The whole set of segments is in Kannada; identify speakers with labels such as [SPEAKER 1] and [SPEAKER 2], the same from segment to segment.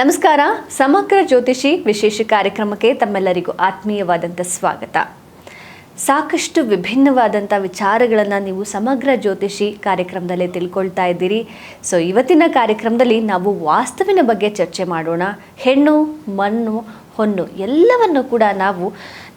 [SPEAKER 1] ನಮಸ್ಕಾರ. ಸಮಗ್ರ ಜ್ಯೋತಿಷಿ ವಿಶೇಷ ಕಾರ್ಯಕ್ರಮಕ್ಕೆ ತಮ್ಮೆಲ್ಲರಿಗೂ ಆತ್ಮೀಯವಾದಂಥ ಸ್ವಾಗತ. ಸಾಕಷ್ಟು ವಿಭಿನ್ನವಾದಂಥ ವಿಚಾರಗಳನ್ನು ನೀವು ಸಮಗ್ರ ಜ್ಯೋತಿಷಿ ಕಾರ್ಯಕ್ರಮದಲ್ಲಿ ತಿಳ್ಕೊಳ್ತಾ ಇದ್ದೀರಿ. ಸೊ ಇವತ್ತಿನ ಕಾರ್ಯಕ್ರಮದಲ್ಲಿ ನಾವು ವಾಸ್ತವಿನ ಬಗ್ಗೆ ಚರ್ಚೆ ಮಾಡೋಣ. ಹೆಣ್ಣು, ಮಣ್ಣು ಹೊನ್ನು ಎಲ್ಲವನ್ನು ಕೂಡ ನಾವು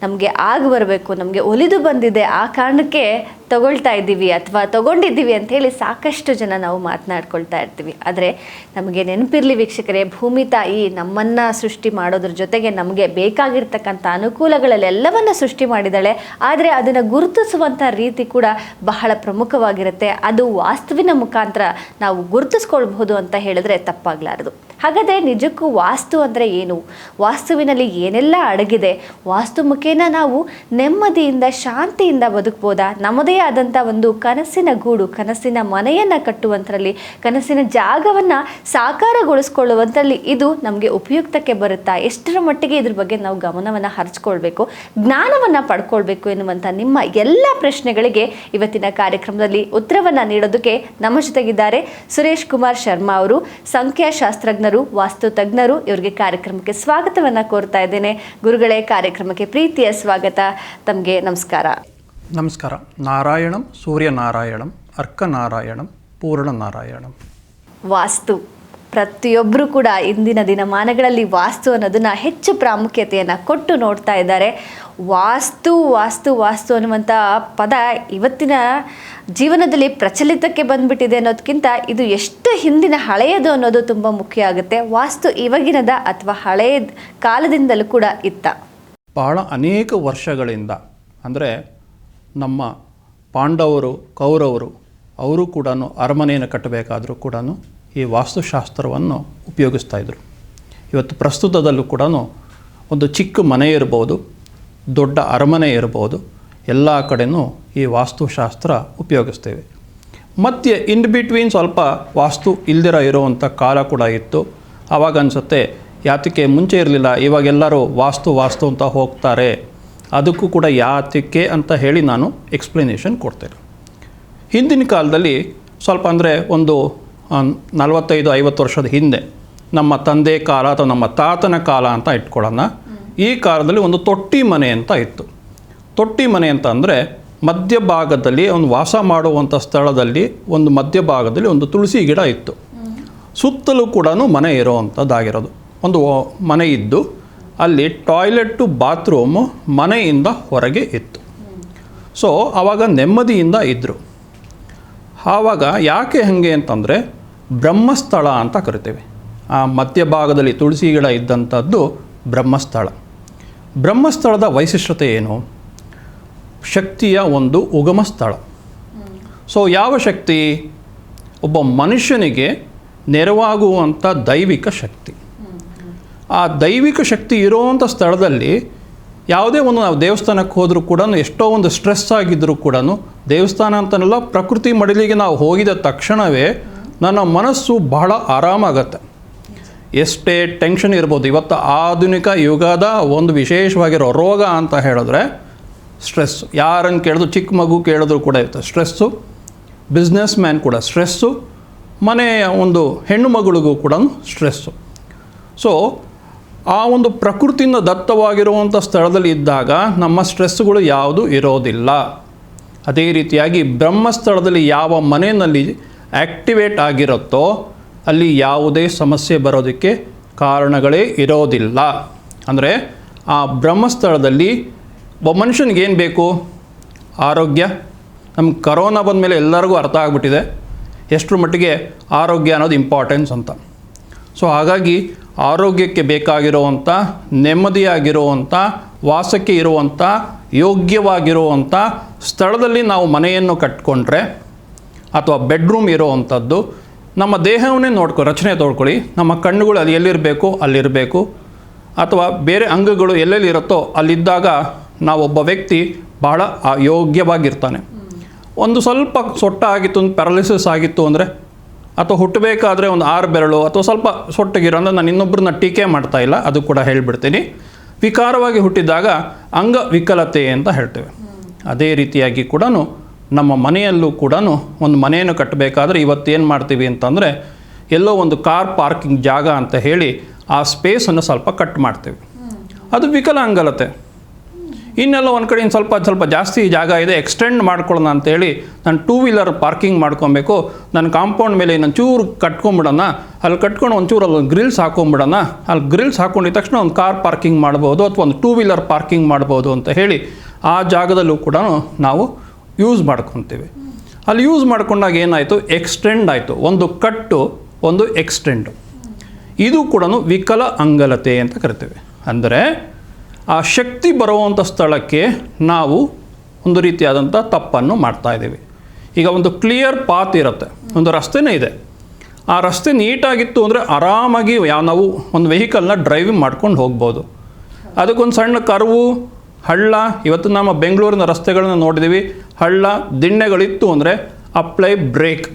[SPEAKER 1] ನಮಗೆ ಆಗ ಬರಬೇಕು, ನಮಗೆ ಒಲಿದು ಬಂದಿದೆ. ಆ ಕಾರಣಕ್ಕೆ ತಗೊಳ್ತಾ ಇದ್ದೀವಿ ಅಥವಾ ತಗೊಂಡಿದ್ದೀವಿ ಅಂತ ಹೇಳಿ ಸಾಕಷ್ಟು ಜನ ನಾವು ಮಾತನಾಡ್ಕೊಳ್ತಾ ಇರ್ತೀವಿ. ಆದರೆ ನಮಗೆ ನೆನಪಿರಲಿ ವೀಕ್ಷಕರೇ, ಭೂಮಿ ತಾಯಿ ನಮ್ಮನ್ನು ಸೃಷ್ಟಿ ಮಾಡೋದ್ರ ಜೊತೆಗೆ ನಮಗೆ ಬೇಕಾಗಿರ್ತಕ್ಕಂಥ ಅನುಕೂಲಗಳಲ್ಲೆಲ್ಲವನ್ನು ಸೃಷ್ಟಿ ಮಾಡಿದ್ದಾಳೆ. ಆದರೆ ಅದನ್ನು ಗುರುತಿಸುವಂಥ ರೀತಿ ಕೂಡ ಬಹಳ ಪ್ರಮುಖವಾಗಿರುತ್ತೆ. ಅದು ವಾಸ್ತುವಿನ ಮುಖಾಂತರ ನಾವು ಗುರುತಿಸ್ಕೊಳ್ಬಹುದು ಅಂತ ಹೇಳಿದ್ರೆ ತಪ್ಪಾಗಲಾರದು. ಹಾಗಾದರೆ ನಿಜಕ್ಕೂ ವಾಸ್ತು ಅಂದರೆ ಏನು? ವಾಸ್ತುವಿನಲ್ಲಿ ಏನೆಲ್ಲ ಅಡಗಿದೆ? ವಾಸ್ತು ಮುಖೇನ ನಾವು ನೆಮ್ಮದಿಯಿಂದ, ಶಾಂತಿಯಿಂದ ಬದುಕ್ಬೋದಾ? ನಮ್ಮದೇ ಆದಂಥ ಒಂದು ಕನಸಿನ ಗೂಡು, ಕನಸಿನ ಮನೆಯನ್ನು ಕಟ್ಟುವಂಥರಲ್ಲಿ ಕನಸಿನ ಜಾಗವನ್ನು ಸಾಕಾರಗೊಳಿಸ್ಕೊಳ್ಳುವಂಥರಲ್ಲಿ ಇದು ನಮಗೆ ಉಪಯುಕ್ತಕ್ಕೆ ಬರುತ್ತಾ? ಎಷ್ಟರ ಮಟ್ಟಿಗೆ ಇದ್ರ ಬಗ್ಗೆ ನಾವು ಗಮನವನ್ನು ಹರಿಸ್ಕೊಳ್ಬೇಕು ಜ್ಞಾನವನ್ನು ಪಡ್ಕೊಳ್ಬೇಕು ಎನ್ನುವಂಥ ನಿಮ್ಮ ಎಲ್ಲ ಪ್ರಶ್ನೆಗಳಿಗೆ ಇವತ್ತಿನ ಕಾರ್ಯಕ್ರಮದಲ್ಲಿ ಉತ್ತರವನ್ನು ನೀಡೋದಕ್ಕೆ ನಮ್ಮ ಜೊತೆಗಿದ್ದಾರೆ ಸುರೇಶ್ ಕುಮಾರ್ ಶರ್ಮಾ ಅವರು, ಸಂಖ್ಯಾಶಾಸ್ತ್ರಜ್ಞರು ವಾಸ್ತು ತಜ್ಞರು ಇವರಿಗೆ ಕಾರ್ಯಕ್ರಮಕ್ಕೆ ಸ್ವಾಗತವನ್ನು ಕೋರ್ತಾ ಇದ್ದೇನೆ. ಗುರುಗಳೇ, ಕಾರ್ಯಕ್ರಮಕ್ಕೆ ಪ್ರೀತಿಯ ಸ್ವಾಗತ. ತಮಗೆ ನಮಸ್ಕಾರ.
[SPEAKER 2] ನಮಸ್ಕಾರ. ನಾರಾಯಣಂ ಸೂರ್ಯನಾರಾಯಣಂ ಅರ್ಕನಾರಾಯಣಂ ಪೂರ್ಣನಾರಾಯಣಂ.
[SPEAKER 1] ವಾಸ್ತು. ಪ್ರತಿಯೊಬ್ಬರು ಕೂಡ ಇಂದಿನ ದಿನಮಾನಗಳಲ್ಲಿ ವಾಸ್ತು ಅನ್ನೋದನ್ನು ಹೆಚ್ಚು ಪ್ರಾಮುಖ್ಯತೆಯನ್ನು ಕೊಟ್ಟು ನೋಡ್ತಾ ಇದ್ದಾರೆ. ವಾಸ್ತು ವಾಸ್ತು ವಾಸ್ತು ಅನ್ನುವಂಥ ಪದ ಇವತ್ತಿನ ಜೀವನದಲ್ಲಿ ಪ್ರಚಲಿತಕ್ಕೆ ಬಂದ್ಬಿಟ್ಟಿದೆ ಅನ್ನೋದಕ್ಕಿಂತ ಇದು ಎಷ್ಟು ಹಿಂದಿನ ಹಳೆಯದು ಅನ್ನೋದು ತುಂಬ ಮುಖ್ಯ ಆಗುತ್ತೆ. ವಾಸ್ತು ಇವಾಗಿನದ ಅಥವಾ ಹಳೆಯ ಕಾಲದಿಂದಲೂ ಕೂಡ ಇತ್ತ.
[SPEAKER 2] ಬಹಳ ಅನೇಕ ವರ್ಷಗಳಿಂದ ಅಂದರೆ ನಮ್ಮ ಪಾಂಡವರು, ಕೌರವರು, ಅವರು ಕೂಡ ಅರಮನೆಯನ್ನು ಕಟ್ಟಬೇಕಾದರೂ ಕೂಡ ಈ ವಾಸ್ತುಶಾಸ್ತ್ರವನ್ನು ಉಪಯೋಗಿಸ್ತಾ ಇದ್ದರು ಇವತ್ತು ಪ್ರಸ್ತುತದಲ್ಲೂ ಕೂಡ ಒಂದು ಚಿಕ್ಕ ಮನೆ ಇರ್ಬೋದು, ದೊಡ್ಡ ಅರಮನೆ ಇರ್ಬೋದು, ಎಲ್ಲ ಕಡೆಯೂ ಈ ವಾಸ್ತುಶಾಸ್ತ್ರ ಉಪಯೋಗಿಸ್ತೇವೆ. ಮತ್ತೆ ಇನ್ ಬಿಟ್ವೀನ್ ಸ್ವಲ್ಪ ವಾಸ್ತು ಇಲ್ದಿರ ಇರುವಂಥ ಕಾಲ ಕೂಡ ಇತ್ತು. ಆವಾಗ ಅನಿಸುತ್ತೆ, ಯಾತಕ್ಕೆ ಮುಂಚೆ ಇರಲಿಲ್ಲ ಇವಾಗೆಲ್ಲರೂ ವಾಸ್ತು ವಾಸ್ತು ಅಂತ ಹೋಗ್ತಾರೆ. ಅದಕ್ಕೂ ಕೂಡ ಯಾತಕ್ಕೆ ಅಂತ ಹೇಳಿ ನಾನು ಎಕ್ಸ್ಪ್ಲನೇಷನ್ ಕೊಡ್ತೇನೆ. ಹಿಂದಿನ ಕಾಲದಲ್ಲಿ ಸ್ವಲ್ಪ ಅಂದರೆ ಒಂದು ನಲವತ್ತೈದು ಐವತ್ತು ವರ್ಷದ ಹಿಂದೆ ನಮ್ಮ ತಂದೆ ಕಾಲ ಅಥವಾ ನಮ್ಮ ತಾತನ ಕಾಲ ಅಂತ ಇಟ್ಕೊಳ್ಳೋಣ. ಈ ಕಾಲದಲ್ಲಿ ಒಂದು ತೊಟ್ಟಿ ಮನೆ ಅಂತ ಇತ್ತು. ತೊಟ್ಟಿ ಮನೆ ಅಂತ ಅಂದರೆ ಮಧ್ಯಭಾಗದಲ್ಲಿ ಒಂದು ವಾಸ ಮಾಡುವಂಥ ಸ್ಥಳದಲ್ಲಿ ಒಂದು ಮಧ್ಯಭಾಗದಲ್ಲಿ ಒಂದು ತುಳಸಿ ಗಿಡ ಇತ್ತು. ಸುತ್ತಲೂ ಕೂಡ ಮನೆ ಇರೋವಂಥದ್ದಾಗಿರೋದು. ಒಂದು ಮನೆ ಇದ್ದು ಅಲ್ಲಿ ಟಾಯ್ಲೆಟ್ ಟು ಬಾತ್ರೂಮ್ ಮನೆಯಿಂದ ಹೊರಗೆ ಇತ್ತು. ಸೊ ಆವಾಗ ನೆಮ್ಮದಿಯಿಂದ ಇದ್ದರು ಆವಾಗ ಯಾಕೆ ಹಾಗೆ ಅಂತಂದರೆ ಬ್ರಹ್ಮಸ್ಥಳ ಅಂತ ಕರಿತೇವೆ. ಆ ಮಧ್ಯಭಾಗದಲ್ಲಿ ತುಳಸಿ ಗಿಡ ಇದ್ದಂಥದ್ದು ಬ್ರಹ್ಮಸ್ಥಳ. ಬ್ರಹ್ಮಸ್ಥಳದ ವೈಶಿಷ್ಟ್ಯತೆ ಏನು? ಶಕ್ತಿಯ ಒಂದು ಉಗಮ ಸ್ಥಳ. ಸೊ ಯಾವ ಶಕ್ತಿ? ಒಬ್ಬ ಮನುಷ್ಯನಿಗೆ ನೆರವಾಗುವಂಥ ದೈವಿಕ ಶಕ್ತಿ. ಆ ದೈವಿಕ ಶಕ್ತಿ ಇರೋವಂಥ ಸ್ಥಳದಲ್ಲಿ ಯಾವುದೇ ಒಂದು ನಾವು ದೇವಸ್ಥಾನಕ್ಕೆ ಹೋದರೂ ಕೂಡ, ಎಷ್ಟೋ ಒಂದು ಸ್ಟ್ರೆಸ್ ಆಗಿದ್ದರೂ ಕೂಡ ದೇವಸ್ಥಾನ ಅಂತನಲ್ಲ, ಪ್ರಕೃತಿ ಮಡಿಲಿಗೆ ನಾವು ಹೋಗಿದ ತಕ್ಷಣವೇ ನನ್ನ ಮನಸ್ಸು ಬಹಳ ಆರಾಮಾಗತ್ತೆ. ಎಷ್ಟೇ ಟೆನ್ಷನ್ ಇರ್ಬೋದು, ಇವತ್ತು ಆಧುನಿಕ ಯುಗದ ಒಂದು ವಿಶೇಷವಾಗಿರೋ ರೋಗ ಅಂತ ಹೇಳಿದ್ರೆ ಸ್ಟ್ರೆಸ್ಸು ಯಾರನ್ನು ಕೇಳಿದ್ರು, ಚಿಕ್ಕ ಮಗು ಕೇಳಿದ್ರು ಕೂಡ ಇರುತ್ತೆ. ಸ್ಟ್ರೆಸ್ಸು ಬಿಸ್ನೆಸ್ ಮ್ಯಾನ್ ಕೂಡ ಸ್ಟ್ರೆಸ್ಸು, ಮನೆಯ ಒಂದು ಹೆಣ್ಣು ಮಗಳಿಗೂ ಕೂಡ ಸ್ಟ್ರೆಸ್ಸು. ಸೊ ಆ ಒಂದು ಪ್ರಕೃತಿಯಿಂದ ದತ್ತವಾಗಿರುವಂಥ ಸ್ಥಳದಲ್ಲಿ ಇದ್ದಾಗ ನಮ್ಮ ಸ್ಟ್ರೆಸ್ಗಳು ಯಾವುದು ಇರೋದಿಲ್ಲ. ಅದೇ ರೀತಿಯಾಗಿ ಬ್ರಹ್ಮಸ್ಥಳದಲ್ಲಿ ಯಾವ ಮನೆಯಲ್ಲಿ ಆ್ಯಕ್ಟಿವೇಟ್ ಆಗಿರುತ್ತೋ ಅಲ್ಲಿ ಯಾವುದೇ ಸಮಸ್ಯೆ ಬರೋದಕ್ಕೆ ಕಾರಣಗಳೇ ಇರೋದಿಲ್ಲ. ಅಂದರೆ ಆ ಬ್ರಹ್ಮಸ್ಥಳದಲ್ಲಿ ಒಬ್ಬ ಮನುಷ್ಯನಿಗೆ ಏನು ಬೇಕು? ಆರೋಗ್ಯ. ನಮ್ಮ ಕರೋನಾ ಬಂದಮೇಲೆ ಎಲ್ಲರಿಗೂ ಅರ್ಥ ಆಗ್ಬಿಟ್ಟಿದೆ. ಎಷ್ಟರ ಮಟ್ಟಿಗೆ ಆರೋಗ್ಯ ಅನ್ನೋದು ಇಂಪಾರ್ಟೆನ್ಸ್ ಅಂತ. ಸೊ ಹಾಗಾಗಿ ಆರೋಗ್ಯಕ್ಕೆ ಬೇಕಾಗಿರುವಂಥ ನೆಮ್ಮದಿಯಾಗಿರುವಂಥ ವಾಸಕ್ಕೆ ಇರುವಂಥ ಯೋಗ್ಯವಾಗಿರುವಂಥ ಸ್ಥಳದಲ್ಲಿ ನಾವು ಮನೆಯನ್ನು ಕಟ್ಕೊಂಡ್ರೆ ಅಥವಾ ಬೆಡ್ರೂಮ್ ಇರುವಂಥದ್ದು ನಮ್ಮ ದೇಹವನ್ನೇ ನೋಡ್ಕೊ, ರಚನೆ ತೋಡ್ಕೊಳ್ಳಿ ನಮ್ಮ ಕಣ್ಣುಗಳು ಅಲ್ಲಿ ಎಲ್ಲಿರಬೇಕು, ಅಲ್ಲಿರಬೇಕು. ಅಥವಾ ಬೇರೆ ಅಂಗಗಳು ಎಲ್ಲೆಲ್ಲಿ ಇರುತ್ತೋ ಅಲ್ಲಿದ್ದಾಗ ನಾವೊಬ್ಬ ವ್ಯಕ್ತಿ ಬಹಳ ಅಯೋಗ್ಯವಾಗಿರ್ತಾನೆ ಯೋಗ್ಯವಾಗಿರ್ತಾನೆ. ಒಂದು ಸ್ವಲ್ಪ ಸೊಟ್ಟ ಆಗಿತ್ತು ಒಂದು ಪ್ಯಾರಲಿಸಿಸ್ ಆಗಿತ್ತು ಅಂದರೆ ಅಥವಾ ಹುಟ್ಟಬೇಕಾದ್ರೆ ಒಂದು ಆರು ಬೆರಳು ಅಥವಾ ಸ್ವಲ್ಪ ಸೊಟ್ಟಗಿರೋ ಅಂದರೆ ನಾನು ಇನ್ನೊಬ್ಬರನ್ನ ಟೀಕೆ ಮಾಡ್ತಾ ಇಲ್ಲ, ಅದು ಕೂಡ ಹೇಳಿಬಿಡ್ತೀನಿ. ವಿಕಾರವಾಗಿ ಹುಟ್ಟಿದಾಗ ಅಂಗವಿಕಲತೆ ಅಂತ ಹೇಳ್ತೇವೆ. ಅದೇ ರೀತಿಯಾಗಿ ಕೂಡ ನಮ್ಮ ಮನೆಯಲ್ಲೂ ಕೂಡ ಒಂದು ಮನೆಯನ್ನು ಕಟ್ಟಬೇಕಾದ್ರೆ ಇವತ್ತೇನು ಮಾಡ್ತೀವಿ ಅಂತಂದರೆ ಎಲ್ಲೋ ಒಂದು ಕಾರ್ ಪಾರ್ಕಿಂಗ್ ಜಾಗ ಅಂತ ಹೇಳಿ ಆ ಸ್ಪೇಸನ್ನು ಸ್ವಲ್ಪ ಕಟ್ ಮಾಡ್ತೇವೆ. ಅದು ವಿಕಲಾಂಗಲತೆ. ಇನ್ನೆಲ್ಲ ಒಂದು ಕಡೆ ಇನ್ನು ಸ್ವಲ್ಪ ಸ್ವಲ್ಪ ಜಾಸ್ತಿ ಜಾಗ ಇದೆ ಎಕ್ಸ್ಟೆಂಡ್ ಮಾಡ್ಕೊಳ್ಳೋಣ ಅಂತೇಳಿ ನಾನು ಟೂ ವೀಲರ್ ಪಾರ್ಕಿಂಗ್ ಮಾಡ್ಕೊಬೇಕು. ನನ್ನ ಕಾಂಪೌಂಡ್ ಮೇಲೆ ಇನ್ನೊಂದು ಚೂರು ಕಟ್ಕೊಂಬಿಡೋಣ. ಅಲ್ಲಿ ಕಟ್ಕೊಂಡು ಒಂಚೂರು ಅಲ್ಲಿ ಗ್ರಿಲ್ಸ್ ಹಾಕೊಂಬಿಡೋಣ. ಅಲ್ಲಿ ಗ್ರಿಲ್ಸ್ ಹಾಕೊಂಡಿದ ತಕ್ಷಣ ಒಂದು ಕಾರ್ ಪಾರ್ಕಿಂಗ್ ಮಾಡ್ಬೋದು ಅಥವಾ ಒಂದು ಟೂ ವೀಲರ್ ಪಾರ್ಕಿಂಗ್ ಮಾಡ್ಬೋದು ಅಂತ ಹೇಳಿ ಆ ಜಾಗದಲ್ಲೂ ಕೂಡ ನಾವು ಯೂಸ್ ಮಾಡ್ಕೊತೀವಿ. ಅಲ್ಲಿ ಯೂಸ್ ಮಾಡ್ಕೊಂಡಾಗ ಏನಾಯಿತು? ಎಕ್ಸ್ಟೆಂಡ್ ಆಯಿತು. ಒಂದು ಕಟ್ಟು, ಒಂದು ಎಕ್ಸ್ಟೆಂಡು ಇದು ಕೂಡ ವಿಕಲ ಅಂಗಲತೆ ಅಂತ ಕರಿತೇವೆ. ಅಂದರೆ ಆ ಶಕ್ತಿ ಬರುವಂಥ ಸ್ಥಳಕ್ಕೆ ನಾವು ಒಂದು ರೀತಿಯಾದಂಥ ತಪ್ಪನ್ನು ಮಾಡ್ತಾ ಇದ್ದೀವಿ. ಈಗ ಒಂದು ಕ್ಲಿಯರ್ ಪಾತ್ ಇರುತ್ತೆ. ಒಂದು ರಸ್ತೆನೇ ಇದೆ. ಆ ರಸ್ತೆ ನೀಟಾಗಿತ್ತು ಅಂದರೆ ಆರಾಮಾಗಿ ಯಾವ ನಾವು ಒಂದು ವೆಹಿಕಲ್ನ ಡ್ರೈವಿಂಗ್ ಮಾಡ್ಕೊಂಡು ಹೋಗ್ಬೋದು. ಅದಕ್ಕೊಂದು ಸಣ್ಣ ಕರ್ವು, ಹಳ್ಳ. ಇವತ್ತು ನಮ್ಮ ಬೆಂಗಳೂರಿನ ರಸ್ತೆಗಳನ್ನ ನೋಡಿದ್ದೀವಿ. ಹಳ್ಳ, ದಿಣ್ಣೆಗಳಿತ್ತು ಅಂದರೆ ಅಪ್ಲೈ ಬ್ರೇಕ್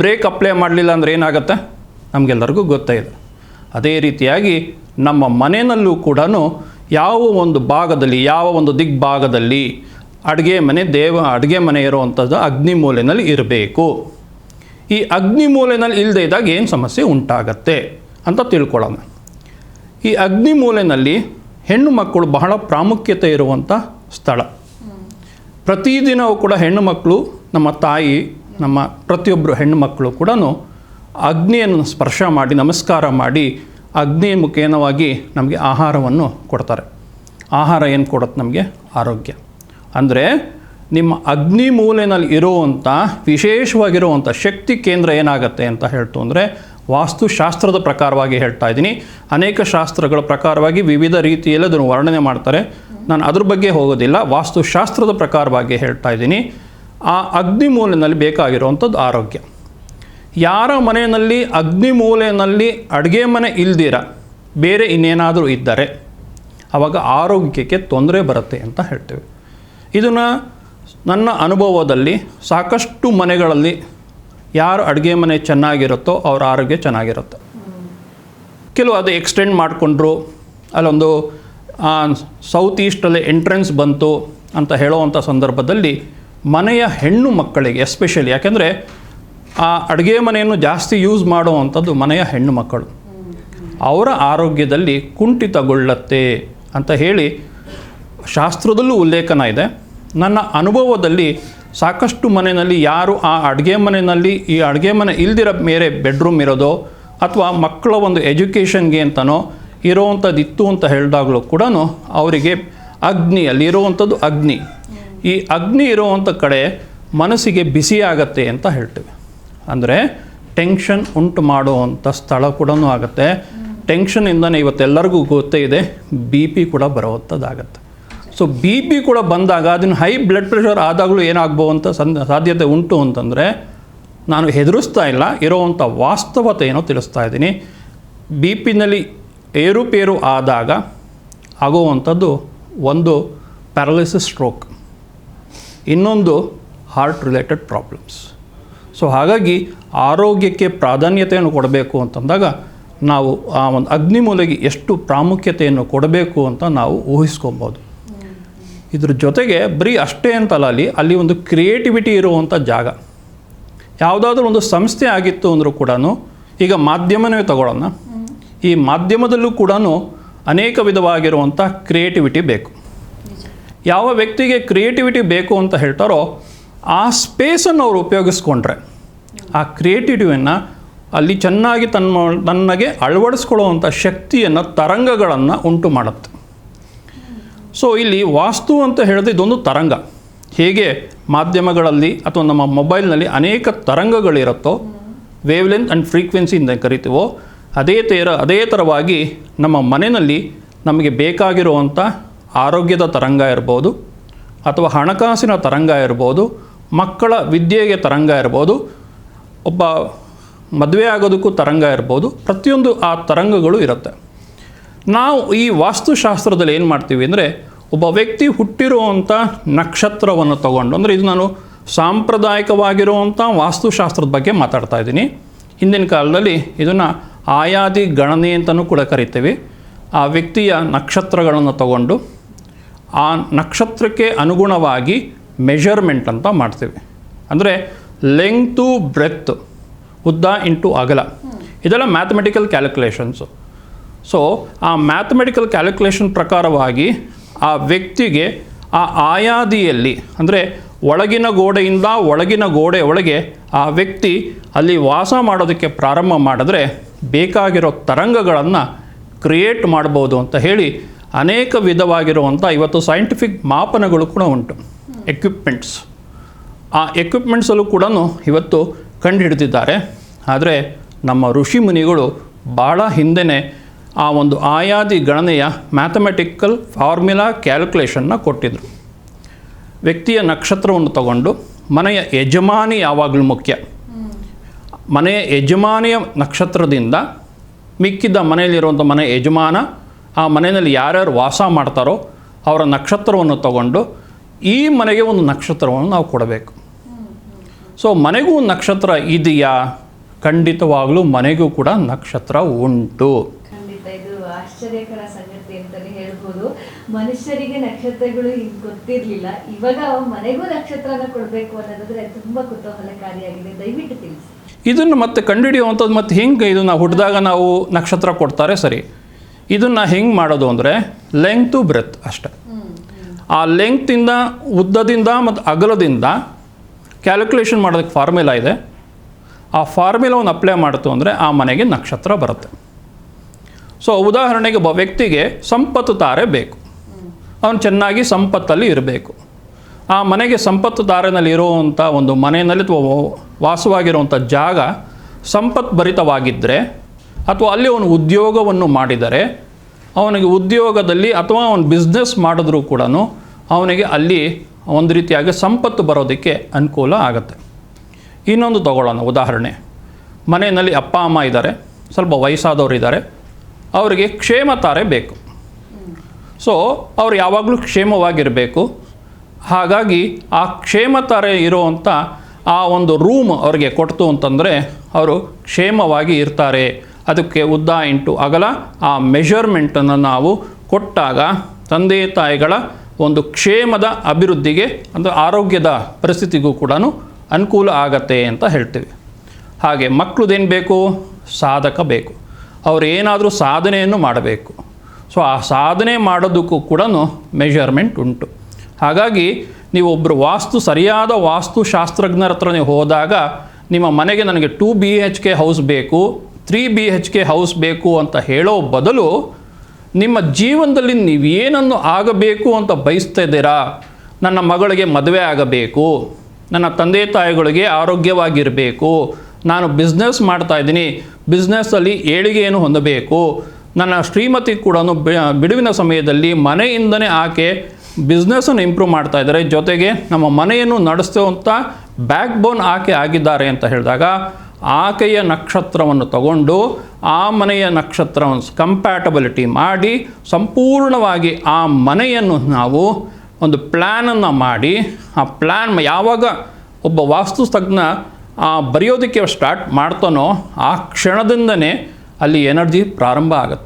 [SPEAKER 2] ಬ್ರೇಕ್ ಅಪ್ಲೈ ಮಾಡಲಿಲ್ಲ ಅಂದರೆ ಏನಾಗುತ್ತೆ? ನಮಗೆಲ್ಲರಿಗೂ ಗೊತ್ತೇ ಇದೆ. ಅದೇ ರೀತಿಯಾಗಿ ನಮ್ಮ ಮನೆಯಲ್ಲೂ ಕೂಡ ಯಾವ ಒಂದು ಭಾಗದಲ್ಲಿ, ಯಾವ ಒಂದು ದಿಗ್ಭಾಗದಲ್ಲಿ ಅಡುಗೆ ಮನೆ ದೇವ, ಅಡುಗೆ ಮನೆ ಇರುವಂಥದ್ದು ಅಗ್ನಿ ಮೂಲೆಯಲ್ಲಿ ಇರಬೇಕು. ಈ ಅಗ್ನಿ ಮೂಲೆಯಲ್ಲಿ ಇಲ್ಲದೆ ಇದ್ದಾಗ ಏನು ಸಮಸ್ಯೆ? ಉಂಟಾಗತ್ತೆ ಅಂತ ತಿಳ್ಕೊಳ್ಳೋಣ. ಈ ಅಗ್ನಿ ಮೂಲೆಯಲ್ಲಿ ಹೆಣ್ಣು ಮಕ್ಕಳು ಬಹಳ ಪ್ರಾಮುಖ್ಯತೆ ಇರುವಂಥ ಸ್ಥಳ. ಪ್ರತಿದಿನವೂ ಕೂಡ ಹೆಣ್ಣು ಮಕ್ಕಳು, ನಮ್ಮ ತಾಯಿ, ನಮ್ಮ ಪ್ರತಿಯೊಬ್ಬರು ಹೆಣ್ಣು ಮಕ್ಕಳು ಕೂಡ ಅಗ್ನಿಯನ್ನು ಸ್ಪರ್ಶ ಮಾಡಿ, ನಮಸ್ಕಾರ ಮಾಡಿ ಅಗ್ನಿ ಮುಖೇನವಾಗಿ ನಮಗೆ ಆಹಾರವನ್ನು ಕೊಡ್ತಾರೆ. ಆಹಾರ ಏನು ಕೊಡುತ್ತೆ ನಮಗೆ? ಆರೋಗ್ಯ. ಅಂದರೆ ನಿಮ್ಮ ಅಗ್ನಿ ಮೂಲೆಯಲ್ಲಿ ಇರುವಂಥ ವಿಶೇಷವಾಗಿರುವಂಥ ಶಕ್ತಿ ಕೇಂದ್ರ ಏನಾಗುತ್ತೆ ಅಂತ ಹೇಳ್ತು ಅಂದರೆ ವಾಸ್ತುಶಾಸ್ತ್ರದ ಪ್ರಕಾರವಾಗಿ ಹೇಳ್ತಾ ಇದ್ದೀನಿ. ಅನೇಕ ಶಾಸ್ತ್ರಗಳ ಪ್ರಕಾರವಾಗಿ ವಿವಿಧ ರೀತಿಯಲ್ಲಿ ಅದನ್ನು ವರ್ಣನೆ ಮಾಡ್ತಾರೆ. ನಾನು ಅದ್ರ ಬಗ್ಗೆ ಹೋಗೋದಿಲ್ಲ. ವಾಸ್ತುಶಾಸ್ತ್ರದ ಪ್ರಕಾರವಾಗಿ ಹೇಳ್ತಾ ಇದ್ದೀನಿ. ಆ ಅಗ್ನಿ ಮೂಲೆಯಲ್ಲಿ ಬೇಕಾಗಿರುವಂಥದ್ದು ಆರೋಗ್ಯ. ಯಾರ ಮನೆಯಲ್ಲಿ ಅಗ್ನಿ ಮೂಲೆಯಲ್ಲಿ ಅಡುಗೆ ಮನೆ ಇಲ್ದಿರ? ಬೇರೆ ಇನ್ನೇನಾದರೂ ಇದ್ದರೆ? ಆವಾಗ ಆರೋಗ್ಯಕ್ಕೆ ತೊಂದರೆ ಬರುತ್ತೆ ಅಂತ ಹೇಳ್ತೇವೆ. ಇದನ್ನು ನನ್ನ ಅನುಭವದಲ್ಲಿ ಸಾಕಷ್ಟು ಮನೆಗಳಲ್ಲಿ ಯಾರು ಅಡುಗೆ ಮನೆ ಚೆನ್ನಾಗಿರುತ್ತೋ ಅವ್ರ ಆರೋಗ್ಯ ಚೆನ್ನಾಗಿರುತ್ತೆ. ಕೆಲವು ಅದು ಎಕ್ಸ್ಟೆಂಡ್ ಮಾಡಿಕೊಂಡ್ರು, ಅಲ್ಲೊಂದು ಸೌತ್ ಈಸ್ಟಲ್ಲಿ ಎಂಟ್ರೆನ್ಸ್ ಬಂತು ಅಂತ ಹೇಳುವಂಥ ಸಂದರ್ಭದಲ್ಲಿ ಮನೆಯ ಹೆಣ್ಣು ಮಕ್ಕಳಿಗೆ ಎಸ್ಪೆಷಲಿ ಯಾಕೆಂದರೆ ಆ ಅಡುಗೆ ಮನೆಯನ್ನು ಜಾಸ್ತಿ ಯೂಸ್ ಮಾಡುವಂಥದ್ದು ಮನೆಯ ಹೆಣ್ಣು ಮಕ್ಕಳು. ಅವರ ಆರೋಗ್ಯದಲ್ಲಿ ಕುಂಠಿತಗೊಳ್ಳತ್ತೆ ಅಂತ ಹೇಳಿ ಶಾಸ್ತ್ರದಲ್ಲೂ ಉಲ್ಲೇಖನ ಇದೆ. ನನ್ನ ಅನುಭವದಲ್ಲಿ ಸಾಕಷ್ಟು ಮನೆಯಲ್ಲಿ ಯಾರು ಆ ಅಡುಗೆ ಮನೆಯಲ್ಲಿ ಈ ಅಡುಗೆ ಮನೆ ಇಲ್ದಿರೋ ಮೇಲೆ ಬೆಡ್ರೂಮ್ ಇರೋದೋ ಅಥವಾ ಮಕ್ಕಳ ಒಂದು ಎಜುಕೇಷನ್ಗೆ ಅಂತನೋ ಇರೋವಂಥದ್ದು ಇತ್ತು ಅಂತ ಹೇಳಿದಾಗಲೂ ಕೂಡ ಅವರಿಗೆ ಅಗ್ನಿ ಅಲ್ಲಿರುವಂಥದ್ದು ಅಗ್ನಿ. ಈ ಅಗ್ನಿ ಇರುವಂಥ ಕಡೆ ಮನಸ್ಸಿಗೆ ಬಿಸಿಯಾಗತ್ತೆ ಅಂತ ಹೇಳ್ತೇವೆ. ಅಂದರೆ ಟೆನ್ಷನ್ ಉಂಟು ಮಾಡುವಂಥ ಸ್ಥಳ ಕೂಡ ಆಗುತ್ತೆ. ಟೆನ್ಷನಿಂದನೇ ಇವತ್ತೆಲ್ಲರಿಗೂ ಗೊತ್ತೇ ಇದೆ ಬಿ ಪಿ ಕೂಡ ಬರುವಂಥದ್ದಾಗತ್ತೆ ಸೊ ಬಿ ಪಿ ಕೂಡ ಬಂದಾಗ ಅದನ್ನು ಹೈ ಬ್ಲಡ್ ಪ್ರೆಷರ್ ಆದಾಗಲೂ ಏನಾಗ್ಬೋವಂಥ ಸಂದ ಸಾಧ್ಯತೆ ಉಂಟು ಅಂತಂದರೆ, ನಾನು ಹೆದರಿಸ್ತಾ ಇಲ್ಲ ಇರೋವಂಥ ವಾಸ್ತವತೆ ಏನೋ ತಿಳಿಸ್ತಾ ಇದ್ದೀನಿ. ಬಿ ಪಿನಲ್ಲಿ ಏರುಪೇರು ಆದಾಗ ಆಗುವಂಥದ್ದು ಒಂದು ಪ್ಯಾರಲಿಸಿಸ್ ಸ್ಟ್ರೋಕ್ ಇನ್ನೊಂದು ಹಾರ್ಟ್ ರಿಲೇಟೆಡ್ ಪ್ರಾಬ್ಲಮ್ಸ್ ಸೊ ಹಾಗಾಗಿ ಆರೋಗ್ಯಕ್ಕೆ ಪ್ರಾಧಾನ್ಯತೆಯನ್ನು ಕೊಡಬೇಕು ಅಂತಂದಾಗ ನಾವು ಆ ಒಂದು ಅಗ್ನಿಮೂಲೆಗೆ ಎಷ್ಟು ಪ್ರಾಮುಖ್ಯತೆಯನ್ನು ಕೊಡಬೇಕು ಅಂತ ನಾವು ಊಹಿಸ್ಕೊಬೋದು. ಇದ್ರ ಜೊತೆಗೆ ಬರೀ ಅಷ್ಟೇ ಅಂತಲ್ಲ ಅಲ್ಲಿ ಅಲ್ಲಿ ಒಂದು ಕ್ರಿಯೇಟಿವಿಟಿ ಇರುವಂಥ ಜಾಗ. ಯಾವುದಾದ್ರೂ ಒಂದು ಸಂಸ್ಥೆ ಆಗಿತ್ತು ಅಂದರೂ ಕೂಡ ಈಗ ಮಾಧ್ಯಮನೇ ತಗೊಳ್ಳೋಣ ಈ ಮಾಧ್ಯಮದಲ್ಲೂ ಕೂಡ ಅನೇಕ ವಿಧವಾಗಿರುವಂಥ ಕ್ರಿಯೇಟಿವಿಟಿ ಬೇಕು. ಯಾವ ವ್ಯಕ್ತಿಗೆ ಕ್ರಿಯೇಟಿವಿಟಿ ಬೇಕು ಅಂತ ಹೇಳ್ತಾರೋ ಆ ಸ್ಪೇಸನ್ನು ಅವರು ಉಪಯೋಗಿಸ್ಕೊಂಡ್ರೆ ಆ ಕ್ರಿಯೇಟಿವಿಟಿಯನ್ನು ಅಲ್ಲಿ ಚೆನ್ನಾಗಿ ತನ್ನ ತನ್ನಗೆ ಅಳವಡಿಸ್ಕೊಳ್ಳುವಂಥ ಶಕ್ತಿಯನ್ನು ತರಂಗಗಳನ್ನು ಉಂಟು ಮಾಡುತ್ತೆ. ಸೊ ಇಲ್ಲಿ ವಾಸ್ತು ಅಂತ ಹೇಳಿದ್ರೆ ಇದೊಂದು ತರಂಗ. ಹೇಗೆ ಮಾಧ್ಯಮಗಳಲ್ಲಿ ಅಥವಾ ನಮ್ಮ ಮೊಬೈಲ್ನಲ್ಲಿ ಅನೇಕ ತರಂಗಗಳಿರುತ್ತೋ ವೇವ್ ಲೆಂತ್ ಆ್ಯಂಡ್ ಫ್ರೀಕ್ವೆನ್ಸಿ ಅಂತ ಕರಿತೀವೋ, ಅದೇ ತರ, ಅದೇ ಥರವಾಗಿ ನಮ್ಮ ಮನೆಯಲ್ಲಿ ನಮಗೆ ಬೇಕಾಗಿರುವಂಥ ಆರೋಗ್ಯದ ತರಂಗ ಇರ್ಬೋದು, ಅಥವಾ ಹಣಕಾಸಿನ ತರಂಗ ಇರ್ಬೋದು, ಮಕ್ಕಳ ವಿದ್ಯೆಗೆ ತರಂಗ ಇರ್ಬೋದು ಒಬ್ಬ ಮದುವೆ ಆಗೋದಕ್ಕೂ ತರಂಗ ಇರ್ಬೋದು. ಪ್ರತಿಯೊಂದು ಆ ತರಂಗಗಳು ಇರುತ್ತೆ. ನಾವು ಈ ವಾಸ್ತುಶಾಸ್ತ್ರದಲ್ಲಿ ಏನು ಮಾಡ್ತೀವಿ ಅಂದರೆ, ಒಬ್ಬ ವ್ಯಕ್ತಿ ಹುಟ್ಟಿರುವಂಥ ನಕ್ಷತ್ರವನ್ನು ತಗೊಂಡು, ಅಂದರೆ ಇದು ನಾನು ಸಾಂಪ್ರದಾಯಿಕವಾಗಿರುವಂಥ ವಾಸ್ತುಶಾಸ್ತ್ರದ ಬಗ್ಗೆ ಮಾತಾಡ್ತಾ ಇದ್ದೀನಿ. ಹಿಂದಿನ ಕಾಲದಲ್ಲಿ ಇದನ್ನು ಆಯಾದಿ ಗಣನೆ ಅಂತಲೂ ಕೂಡ ಕರಿತೀವಿ. ಆ ವ್ಯಕ್ತಿಯ ನಕ್ಷತ್ರಗಳನ್ನು ತಗೊಂಡು, ಆ ನಕ್ಷತ್ರಕ್ಕೆ ಅನುಗುಣವಾಗಿ ಮೆಷರ್ಮೆಂಟ್ ಅಂತ ಮಾಡ್ತೀವಿ. ಅಂದರೆ ಲೆಂಗ್ತು ಬ್ರೆತ್ ಉದ್ದ ಇಂಟು ಅಗಲ. ಇದೆಲ್ಲ ಮ್ಯಾಥಮೆಟಿಕಲ್ ಕ್ಯಾಲ್ಕುಲೇಷನ್ಸು ಸೊ ಆ ಮ್ಯಾಥಮೆಟಿಕಲ್ ಕ್ಯಾಲ್ಕುಲೇಷನ್ ಪ್ರಕಾರವಾಗಿ ಆ ವ್ಯಕ್ತಿಗೆ ಆ ಆಯಾದಿಯಲ್ಲಿ, ಅಂದರೆ ಒಳಗಿನ ಗೋಡೆಯಿಂದ ಒಳಗಿನ ಗೋಡೆ ಒಳಗೆ ಆ ವ್ಯಕ್ತಿ ಅಲ್ಲಿ ವಾಸ ಮಾಡೋದಕ್ಕೆ ಪ್ರಾರಂಭ ಮಾಡಿದ್ರೆ ಬೇಕಾಗಿರೋ ತರಂಗಗಳನ್ನು ಕ್ರಿಯೇಟ್ ಮಾಡ್ಬೋದು ಅಂತ ಹೇಳಿ ಅನೇಕ ವಿಧವಾಗಿರುವಂಥ ಇವತ್ತು ಸೈಂಟಿಫಿಕ್ ಮಾಪನಗಳು ಕೂಡ ಉಂಟು. ಎಕ್ವಿಪ್ಮೆಂಟ್ಸ್ ಆ ಎಕ್ವಿಪ್ಮೆಂಟ್ಸಲ್ಲೂ ಕೂಡ ಇವತ್ತು ಕಂಡುಹಿಡಿದಿದ್ದಾರೆ. ಆದರೆ ನಮ್ಮ ಋಷಿ ಮುನಿಗಳು ಭಾಳ ಹಿಂದೆನೆ ಆ ಒಂದು ಆಯಾದಿ ಗಣನೆಯ ಮ್ಯಾಥಮೆಟಿಕಲ್ ಫಾರ್ಮುಲಾ ಕ್ಯಾಲ್ಕುಲೇಷನ್ನ ಕೊಟ್ಟಿದ್ದರು ವ್ಯಕ್ತಿಯ ನಕ್ಷತ್ರವನ್ನು ತಗೊಂಡು ಮನೆಯ ಯಜಮಾನಿ ಯಾವಾಗಲೂ ಮುಖ್ಯ. ಮನೆಯ ಯಜಮಾನಿಯ ನಕ್ಷತ್ರದಿಂದ ಮಿಕ್ಕಿದ ಮನೆಯಲ್ಲಿರುವಂಥ ಮನೆ ಯಜಮಾನ ಆ ಮನೆಯಲ್ಲಿ ಯಾರ್ಯಾರು ವಾಸ ಮಾಡ್ತಾರೋ ಅವರ ನಕ್ಷತ್ರವನ್ನು ತಗೊಂಡು ಈ ಮನೆಗೆ ಒಂದು ನಕ್ಷತ್ರವನ್ನು ನಾವು ಕೊಡಬೇಕು. ಸೊ ಮನೆಗೂ ನಕ್ಷತ್ರ ಇದೆಯಾ? ಖಂಡಿತವಾಗಲೂ ಮನೆಗೂ ಕೂಡ ನಕ್ಷತ್ರ ಉಂಟು.
[SPEAKER 1] ಆಶ್ಚರ್ಯಕರ ಸಂಗತಿ ಅಂತಲೇ ಹೇಳ್ಬೋದು. ಮನುಷ್ಯರಿಗೆ ನಕ್ಷತ್ರಗಳು ಗೊತ್ತಿರ್ಲಿಲ್ಲ. ಇವಾಗ ಮನೆಗೂ ನಕ್ಷತ್ರನ ಕೊಡಬೇಕು ಅನ್ನೋದಾದ್ರೆ ತುಂಬಾ ಕುತೂಹಲಕಾರಿಯಾಗಿದೆ. ದಯವಿಟ್ಟು ತಿಳಿಸಿ.
[SPEAKER 2] ಇದನ್ನು ಮತ್ತೆ ಕಂಡುಹಿಡಿಯುವಂಥದ್ದು ಮತ್ತೆ ಹಿಂಗೆ ಇದನ್ನು ಹುಟ್ಟಿದಾಗ ನಾವು ನಕ್ಷತ್ರ ಕೊಡ್ತಾರೆ? ಸರಿ. ಇದನ್ನು ಹೆಂಗೆ ಮಾಡೋದು ಅಂದರೆ ಲೆಂಗ್ತು ಬ್ರೆತ್ ಅಷ್ಟೆ. ಆ ಲೆಂಗ್ತಿಂದ ಉದ್ದದಿಂದ ಮತ್ತು ಅಗಲದಿಂದ ಕ್ಯಾಲ್ಕುಲೇಷನ್ ಮಾಡೋದಕ್ಕೆ ಫಾರ್ಮುಲಾ ಇದೆ. ಆ ಫಾರ್ಮುಲಾವನ್ನು ಅಪ್ಲೈ ಮಾಡ್ತು ಅಂದರೆ ಆ ಮನೆಗೆ ನಕ್ಷತ್ರ ಬರುತ್ತೆ. ಸೊ ಉದಾಹರಣೆಗೆ ಒಬ್ಬ ವ್ಯಕ್ತಿಗೆ ಸಂಪತ್ತು ತಾರೆ ಬೇಕು. ಅವನು ಚೆನ್ನಾಗಿ ಸಂಪತ್ತಲ್ಲಿ ಇರಬೇಕು. ಆ ಮನೆಗೆ ಸಂಪತ್ತು ದಾರಿನಲ್ಲಿ ಇರುವಂಥ ಒಂದು ಮನೆಯಲ್ಲಿ ಅಥವಾ ವಾಸವಾಗಿರುವಂಥ ಜಾಗ ಸಂಪತ್ ಭರಿತವಾಗಿದ್ದರೆ ಅಥವಾ ಅಲ್ಲಿ ಅವನು ಉದ್ಯೋಗವನ್ನು ಮಾಡಿದರೆ, ಅವನಿಗೆ ಉದ್ಯೋಗದಲ್ಲಿ ಅಥವಾ ಅವನು ಬಿಸ್ನೆಸ್ ಮಾಡಿದ್ರೂ ಕೂಡ ಅವನಿಗೆ ಅಲ್ಲಿ ಒಂದು ರೀತಿಯಾಗಿ ಸಂಪತ್ತು ಬರೋದಕ್ಕೆ ಅನುಕೂಲ ಆಗುತ್ತೆ. ಇನ್ನೊಂದು ತಗೊಳ್ಳೋಣ, ಉದಾಹರಣೆ. ಮನೆಯಲ್ಲಿ ಅಪ್ಪ, ಅಮ್ಮ ಇದ್ದಾರೆ, ಸ್ವಲ್ಪ ವಯಸ್ಸಾದವರು ಇದ್ದಾರೆ, ಅವರಿಗೆ ಕ್ಷೇಮ ತಾರೆ ಬೇಕು. ಸೊ ಅವ್ರು ಯಾವಾಗಲೂ ಕ್ಷೇಮವಾಗಿರಬೇಕು. ಹಾಗಾಗಿ ಆ ಕ್ಷೇಮ ತಾರೆ ಇರುವಂಥ ಆ ಒಂದು ರೂಮ್ ಅವ್ರಿಗೆ ಕೊಡ್ತು ಅಂತಂದರೆ ಅವರು ಕ್ಷೇಮವಾಗಿ ಇರ್ತಾರೆ. ಅದಕ್ಕೆ ಉದ್ದ ಇಂಟು ಅಗಲ, ಆ ಮೆಷರ್ಮೆಂಟನ್ನು ನಾವು ಕೊಟ್ಟಾಗ ತಂದೆ ತಾಯಿಗಳ ಒಂದು ಕ್ಷೇಮದ ಅಭಿವೃದ್ಧಿಗೆ ಅಂದರೆ ಆರೋಗ್ಯದ ಪರಿಸ್ಥಿತಿಗೂ ಕೂಡ ಅನುಕೂಲ ಆಗತ್ತೆ ಅಂತ ಹೇಳ್ತೀವಿ. ಹಾಗೆ ಮಕ್ಕಳದೇನು ಬೇಕು? ಸಾಧಕ ಬೇಕು. ಅವರು ಏನಾದರೂ ಸಾಧನೆಯನ್ನು ಮಾಡಬೇಕು. ಸೊ, ಆ ಸಾಧನೆ ಮಾಡೋದಕ್ಕೂ ಕೂಡ ಮೆಷರ್ಮೆಂಟ್ ಉಂಟು. ಹಾಗಾಗಿ ನೀವು ಒಬ್ಬರು ವಾಸ್ತು, ಸರಿಯಾದ ವಾಸ್ತುಶಾಸ್ತ್ರಜ್ಞರ ಹತ್ರ ನೀವು ಹೋದಾಗ ನಿಮ್ಮ ಮನೆಗೆ ನನಗೆ two B H K house ಬೇಕು three B H K house ಬೇಕು ಅಂತ ಹೇಳೋ ಬದಲು ನಿಮ್ಮ ಜೀವನದಲ್ಲಿ ನೀವೇನನ್ನು ಆಗಬೇಕು ಅಂತ ಬಯಸ್ತಾ ಇದ್ದೀರಾ ನನ್ನ ಮಗಳಿಗೆ ಮದುವೆ ಆಗಬೇಕು. ನನ್ನ ತಂದೆ ತಾಯಿಗಳಿಗೆ ಆರೋಗ್ಯವಾಗಿರಬೇಕು. ನಾನು ಬಿಸ್ನೆಸ್ ಮಾಡ್ತಾ ಇದ್ದೀನಿ. ಬಿಸ್ನೆಸ್ಸಲ್ಲಿ ಏಳಿಗೆಯನ್ನು ಹೊಂದಬೇಕು. ನನ್ನ ಶ್ರೀಮತಿ ಕೂಡ ಬಿಡುವಿನ ಸಮಯದಲ್ಲಿ ಮನೆಯಿಂದನೇ ಆಕೆ ಬಿಸ್ನೆಸ್ಸನ್ನು ಇಂಪ್ರೂವ್ ಮಾಡ್ತಾ ಇದ್ದಾರೆ. ಜೊತೆಗೆ ನಮ್ಮ ಮನೆಯನ್ನು ನಡೆಸುವಂಥ ಬ್ಯಾಕ್ ಬೋನ್ ಆಕೆ ಆಗಿದ್ದಾರೆ ಅಂತ ಹೇಳಿದಾಗ ಆಕೆಯ ನಕ್ಷತ್ರವನ್ನು ತಗೊಂಡು ಆ ಮನೆಯ ನಕ್ಷತ್ರವನ್ನು ಕಂಪ್ಯಾಟಬಿಲಿಟಿ ಮಾಡಿ ಸಂಪೂರ್ಣವಾಗಿ ಆ ಮನೆಯನ್ನು ನಾವು ಒಂದು ಪ್ಲ್ಯಾನನ್ನು ಮಾಡಿ, ಆ ಪ್ಲ್ಯಾನ್ ಯಾವಾಗ ಒಬ್ಬ ವಾಸ್ತುಸ್ತಜ್ಞ ಆ ಬರೆಯೋದಕ್ಕೆ ಸ್ಟಾರ್ಟ್ ಮಾಡ್ತಾನೋ ಆ ಕ್ಷಣದಿಂದನೇ ಅಲ್ಲಿ ಎನರ್ಜಿ ಪ್ರಾರಂಭ ಆಗುತ್ತೆ.